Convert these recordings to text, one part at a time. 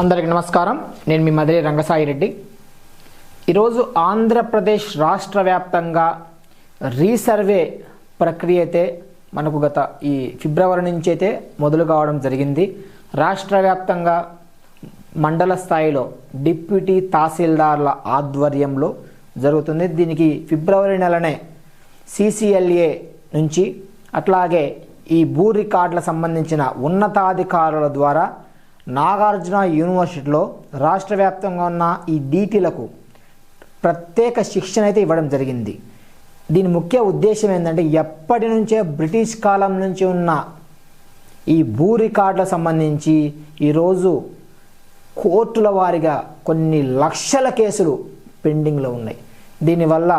అందరికి నమస్కారం. నేను మీ మదిరి రంగసాయి రెడ్డి ఈరోజు ఆంధ్రప్రదేశ్ రాష్ట్ర వ్యాప్తంగా రీసర్వే ప్రక్రియ అయితే మనకు గత ఈ ఫిబ్రవరి నుంచి అయితే మొదలు కావడం జరిగింది. రాష్ట్ర వ్యాప్తంగా మండల స్థాయిలో డిప్యూటీ తహసీల్దార్ల ఆధ్వర్యంలో జరుగుతుంది. దీనికి ఫిబ్రవరి నెలనే సిసిఎల్ఏ నుంచి అట్లాగే ఈ భూ రికార్డుల సంబంధించిన ఉన్నతాధికారుల ద్వారా నాగార్జున యూనివర్సిటీలో రాష్ట్ర వ్యాప్తంగా ఉన్న ఈ డీటీలకు ప్రత్యేక శిక్షణ అయితే ఇవ్వడం జరిగింది. దీని ముఖ్య ఉద్దేశం ఏంటంటే ఎప్పటి నుంచే బ్రిటిష్ కాలం నుంచి ఉన్న ఈ భూ రికార్డులకు సంబంధించి ఈరోజు కోర్టుల వారిగా కొన్ని లక్షల కేసులు పెండింగ్లో ఉన్నాయి. దీనివల్ల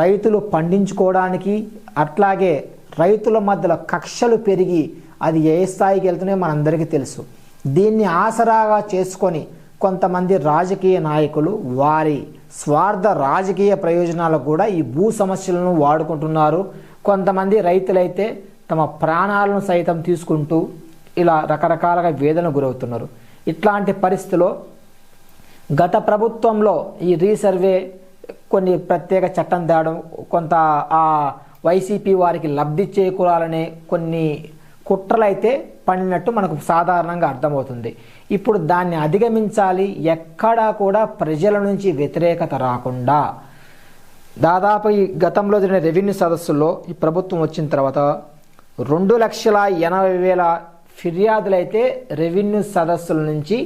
రైతులు పండించుకోవడానికి అట్లాగే రైతుల మధ్యలో కక్షలు పెరిగి అది ఏ స్థాయికి వెళ్తున్నాయో మనందరికీ తెలుసు. దీన్ని ఆసరాగా చేసుకొని కొంతమంది రాజకీయ నాయకులు వారి స్వార్థ రాజకీయ ప్రయోజనాలకు కూడా ఈ భూ సమస్యలను వాడుకుంటున్నారు. కొంతమంది రైతులైతే తమ ప్రాణాలను సైతం తీసుకుంటూ ఇలా రకరకాలుగా వేదన గురవుతున్నారు. ఇట్లాంటి పరిస్థితిలో గత ప్రభుత్వంలో ఈ రీసర్వే కొన్ని ప్రత్యేక చట్టం తేవడం కొంత ఆ వైసీపీ వారికి లబ్ధి చేకూరాలనే కొన్ని కుట్రలైతే పడినట్టు మనకు సాధారణంగా అర్థమవుతుంది. ఇప్పుడు దాన్ని అధిగమించాలి. ఎక్కడా కూడా ప్రజల నుంచి వ్యతిరేకత రాకుండా. దాదాపు ఈ గతంలో జరిగిన రెవెన్యూ సదస్సుల్లో ఈ ప్రభుత్వం వచ్చిన తర్వాత రెండు లక్షల ఎనభై వేల ఫిర్యాదులైతే రెవెన్యూ సదస్సుల నుంచి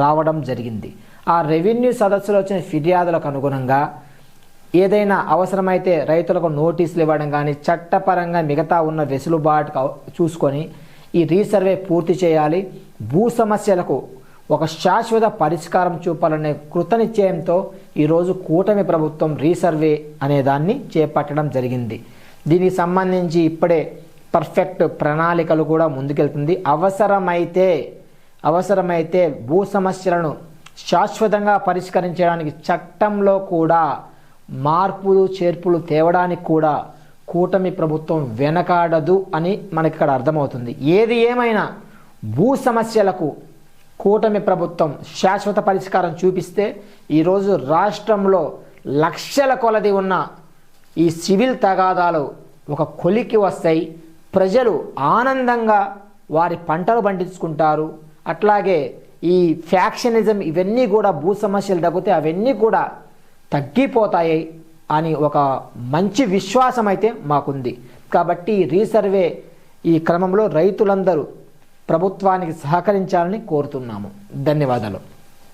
రావడం జరిగింది. ఆ రెవెన్యూ సదస్సులో వచ్చిన ఫిర్యాదులకు అనుగుణంగా ఏదైనా అవసరమైతే రైతులకు నోటీసులు ఇవ్వడం కానీ చట్టపరంగా మిగతా ఉన్న వెసులుబాటు చూసుకొని ఈ రీసర్వే పూర్తి చేయాలి. భూ సమస్యలకు ఒక శాశ్వత పరిష్కారం చూపాలనే కృతనిశ్చయంతో ఈరోజు కూటమి ప్రభుత్వం రీసర్వే అనే దాన్ని చేపట్టడం జరిగింది. దీనికి సంబంధించి ఇప్పుడే పర్ఫెక్ట్ ప్రణాళికలు కూడా ముందుకెళ్తుంది. అవసరమైతే అవసరమైతే భూ సమస్యలను శాశ్వతంగా పరిష్కరించడానికి చట్టంలో కూడా మార్పులు చేర్పులు తేవడానికి కూడా కూటమి ప్రభుత్వం వెనకాడదు అని మనకి ఇక్కడ అర్థమవుతుంది. ఏది ఏమైనా భూ సమస్యలకు కూటమి ప్రభుత్వం శాశ్వత పరిష్కారం చూపిస్తే ఈరోజు రాష్ట్రంలో లక్షల కొలది ఉన్న ఈ సివిల్ తగాదాలు ఒక కొలికి వస్తాయి. ప్రజలు ఆనందంగా వారి పంటలు పండించుకుంటారు. అట్లాగే ఈ ఫ్యాక్షనిజం ఇవన్నీ కూడా భూ సమస్యలు తగ్గితే అవన్నీ కూడా తగ్గిపోతాయి అని ఒక మంచి విశ్వాసం అయితే మాకుంది. కాబట్టి రీసర్వే ఈ క్రమంలో రైతులందరూ ప్రభుత్వానికి సహకరించాలని కోరుతున్నాము. ధన్యవాదాలు.